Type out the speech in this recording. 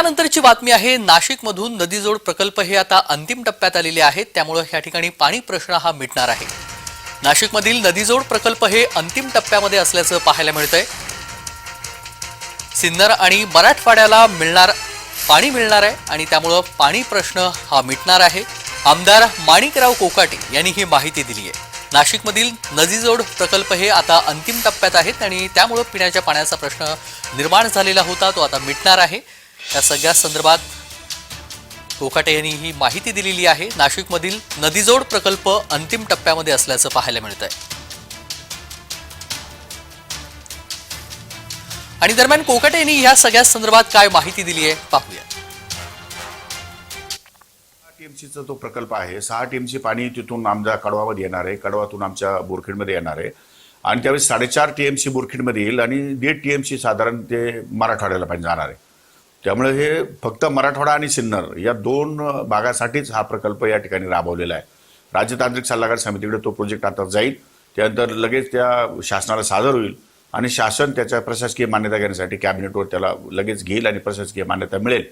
त्यानंतरची बातमी आहे नाशिकमधून नदीजोड प्रकल्प हे आता अंतिम टप्प्यात आलेले आहेत त्यामुळं या ठिकाणी पाणी प्रश्न हा मिटणार आहे. नाशिकमधील नदीजोड प्रकल्प हे अंतिम टप्प्यामध्ये असल्याचं पाहायला मिळतंय. सिन्नर आणि मराठवाड्याला मिळणार पाणी मिळणार आहे आणि त्यामुळं पाणी प्रश्न हा मिटणार आहे. आमदार माणिकराव कोकाटे यांनी ही माहिती दिली आहे. नाशिकमधील नदीजोड प्रकल्प हे आता अंतिम टप्प्यात आहेत आणि त्यामुळं पिण्याच्या पाण्याचा प्रश्न निर्माण झालेला होता तो आता मिटणार आहे. या सगळ्या संदर्भात कोकाटे यांनी ही माहिती दिलेली आहे. नाशिकमधील नदीजोड प्रकल्प अंतिम टप्प्यामध्ये असल्याचं पाहायला मिळत आहे आणि दरम्यान कोकाटे यांनी या सगळ्या संदर्भात काय माहिती दिली आहे पाहूया. टीएमसीचा तो प्रकल्प आहे सहा टीएमसी पाणी तिथून आमच्या कडवामध्ये येणार आहे कडवातून आमच्या बोरखेडमध्ये येणार आहे. आणि त्यावेळेस साडेचार टीएमसी बोरखेडमध्ये येईल आणि दीड टीएमसी साधारण ते मराठवाड्याला पण जाणार आहे. त्यामुळे हे फक्त मराठवाडा आणि सिन्नर या दोन भागासाठीच हा प्रकल्प या ठिकाणी राबवलेला आहे. राज्यतांत्रिक सल्लागार समितीकडे तो प्रोजेक्ट आता जाईल. त्यानंतर लगेच त्या शासनाला सादर होईल आणि शासन त्याच्या प्रशासकीय मान्यता घेण्यासाठी कॅबिनेटवर त्याला लगेच घेईल आणि प्रशासकीय मान्यता मिळेल.